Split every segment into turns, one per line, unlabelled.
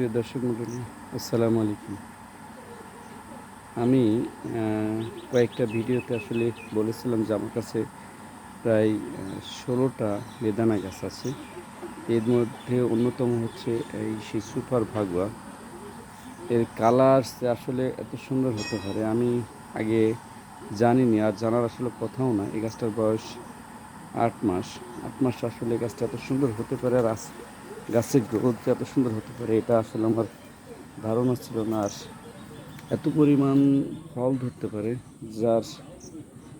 প্রিয় দর্শক মন্ডলী আসসালামু আলাইকুম। আমি কয়েকটা ভিডিওতে আসলে বলেছিলাম যে আমার কাছে প্রায় ষোলোটা বেদানা গাছ আছে। এর মধ্যে অন্যতম হচ্ছে এই সেই সুপার ভাগুয়া। এর কালার আসলে এত সুন্দর হতে পারে, আমি আগে জানিনি, আর জানার আসলে কথাও না। এই গাছটার বয়স আট মাস। আট মাস আসলে গাছটা এত সুন্দর হতে পারে, আর আস- গাছের গ্রোথ যে এত সুন্দর হতে পারে, এটা আসলে আমার ধারণা ছিল না। আর এত পরিমাণ ফল ধরতে পারে, যার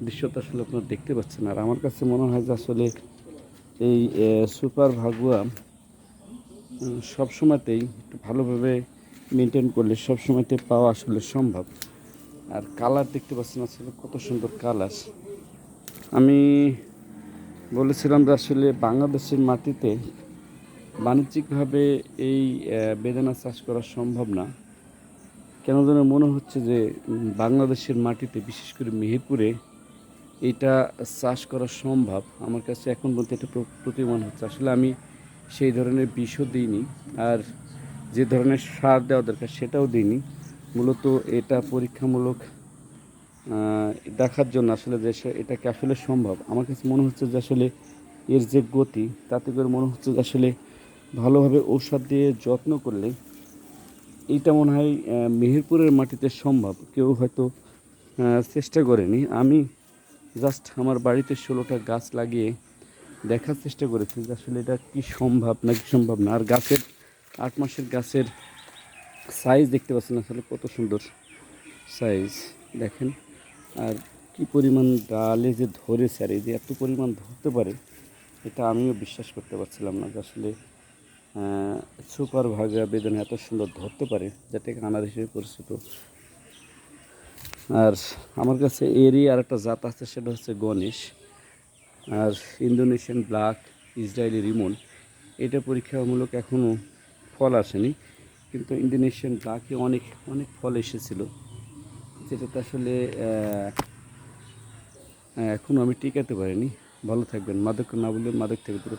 দৃশ্যটা আসলে আপনারা দেখতে পাচ্ছেন। আর আমার কাছে মনে হয় যে আসলে এই সুপার ভাগুয়া সব সময়তেই একটু ভালোভাবে মেনটেন করলে সব সময়তে পাওয়া আসলে সম্ভব। আর কালার দেখতে পাচ্ছেন আসলে কত সুন্দর কালার। আমি বলেছিলাম যে আসলে বাংলাদেশের মাটিতে বাণিজ্যিকভাবে এই বেদানা চাষ করা সম্ভব না। কেন যেন মনে হচ্ছে যে বাংলাদেশের মাটিতে, বিশেষ করে মেহেরপুরে এটা চাষ করা সম্ভব। আমার কাছে এখন বলতে এটা প্র- প্রতীয়মান হচ্ছে। আসলে আমি সেই ধরনের বিষও দিইনি, আর যে ধরনের সার দেওয়া দরকার সেটাও দিইনি। মূলত এটা পরীক্ষামূলক দেখার জন্য আসলে যে এটাকে আসলে সম্ভব। আমার কাছে মনে হচ্ছে যে আসলে এর যে গতি, তাতে করে মনে হচ্ছে যে আসলে ভালোভাবে ঔষধ দিয়ে যত্ন করলে এইটা মনে হয় মেহেরপুরের মাটিতে সম্ভব। কেউ হয়তো চেষ্টা করেনি। আমি জাস্ট আমার বাড়িতে ষোলোটা গাছ লাগিয়ে দেখার চেষ্টা করেছি যে আসলে এটা কি সম্ভব নাকি সম্ভব না। আর গাছের, আট মাসের গাছের সাইজ দেখতে পাচ্ছেন আসলে কত সুন্দর সাইজ দেখেন, আর কি পরিমাণ ডালে যে ধরেছে আর এই যে এত পরিমাণ ধরতে পারে, এটা আমিও বিশ্বাস করতে পারছিলাম না যে আসলে সুপার ভাগা বেদনা এত সুন্দর ধরতে পারে যেটাকে আনার হিসেবে পরিচিত। আর আমার কাছে এরই আর একটা জাত আছে, সেটা হচ্ছে গণেশ। আর ইন্দোনেশিয়ান ব্ল্যাক, ইসরায়েলি রিমন। এটা পরীক্ষামূলক এখনও ফল আসেনি, কিন্তু ইন্দোনেশিয়ান ব্ল্যাকে অনেক অনেক ফল এসেছিল। যেটাতে আসলে এখনও আমি টিকাতে পারিনি। ভালো থাকবেন। মাদক না বললে মাদক থেকে দূরে